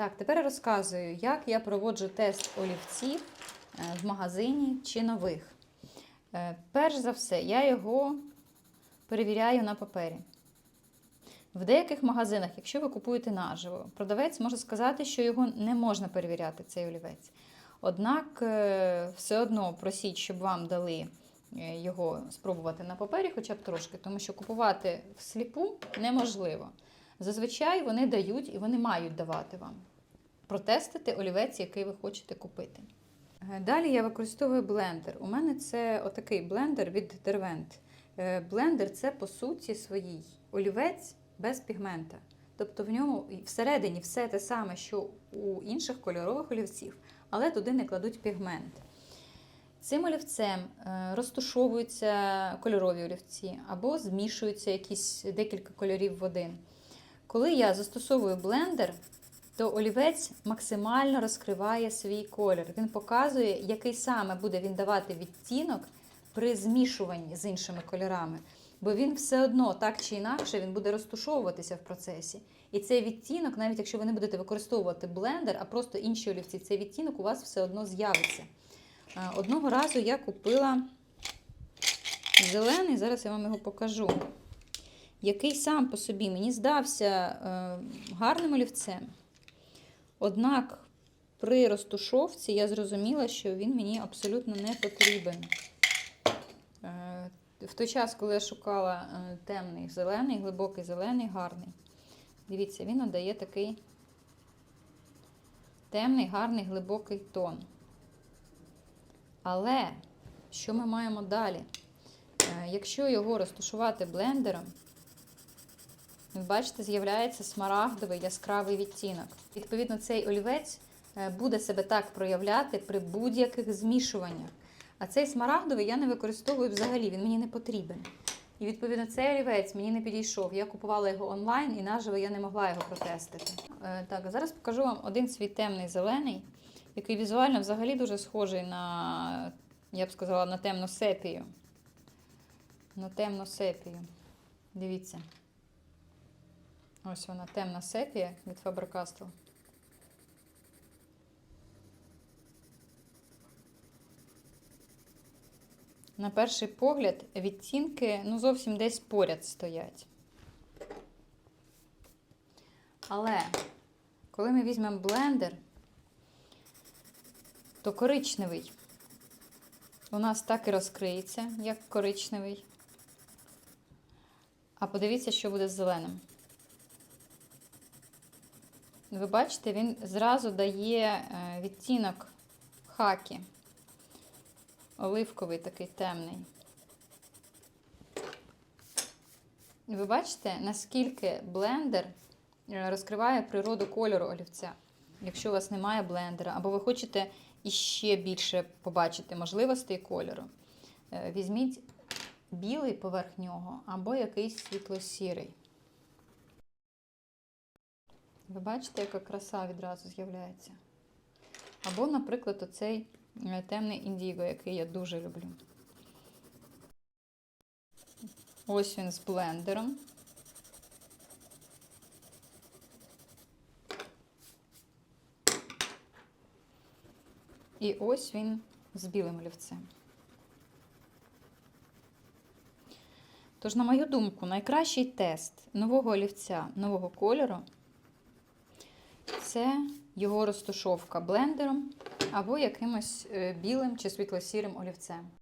Так, тепер розказую, як я проводжу тест олівців е, в магазині чи нових. Е, Перш за все, я його перевіряю на папері. В деяких магазинах, якщо ви купуєте наживо, продавець може сказати, що його не можна перевіряти, цей олівець. Однак, е, все одно просіть, щоб вам дали його спробувати на папері, хоча б трошки, тому що купувати всліпу неможливо. Зазвичай вони дають і вони мають давати вам протестити олівець, який ви хочете купити. Е, Далі я використовую блендер. У мене це отакий блендер від. Е, Блендер це по суті своїй олівець без пігмента. Тобто в ньому всередині все те саме, що у інших кольорових олівців, але туди не кладуть пігмент. Цим олівцем е, розтушовуються кольорові олівці або змішуються якісь декілька кольорів в один. Коли я застосовую блендер, то олівець максимально розкриває свій колір. Він показує, який саме буде він давати відтінок при змішуванні з іншими кольорами. Бо він все одно, так чи інакше, він буде розтушовуватися в процесі. І цей відтінок, навіть якщо ви не будете використовувати блендер, а просто інші олівці, цей відтінок у вас все одно з'явиться. Е, Одного разу я купила зелений, зараз я вам його покажу, який сам по собі мені здався е, гарним олівцем. Однак при розтушовці я зрозуміла, що він мені абсолютно не потрібен. Е, В той час, коли я шукала е, темний зелений, глибокий зелений, гарний. Дивіться, він надає такий темний, гарний, глибокий тон. Але що ми маємо далі? Якщо його розташувати блендером, ви бачите, з'являється смарагдовий яскравий відтінок. Відповідно, цей олівець е, буде себе так проявляти при будь-яких змішуваннях. А цей смарагдовий я не використовую взагалі, він мені не потрібен. І відповідно цей олівець мені не підійшов. Я купувала його онлайн і наживо я не могла його протестити. Е, Так, зараз покажу вам один свій темний зелений, який візуально взагалі дуже схожий на, я б сказала, на темну сепію. На темну сепію. Дивіться. Ось вона темна сепія від Faber-Castell. На перший погляд відтінки ну, зовсім десь поряд стоять. Але коли ми візьмемо блендер, то коричневий у нас так і розкриється, як коричневий. А подивіться, що буде з зеленим. Ви бачите, він зразу дає е, відтінок хакі. Оливковий такий темний. Ви бачите, наскільки блендер е, розкриває природу кольору олівця. Якщо у вас немає блендера, або ви хочете іще більше побачити можливостей кольору, е, візьміть білий поверх нього або якийсь світло-сірий. Ви бачите, яка краса відразу з'являється? Або, наприклад, оцей е, темний індіго, який я дуже люблю. Ось він з блендером. І ось він з білим олівцем. Тож, на мою думку, найкращий тест нового олівця нового кольору це його розтушовка блендером або якимось е, білим чи світло-сірим олівцем.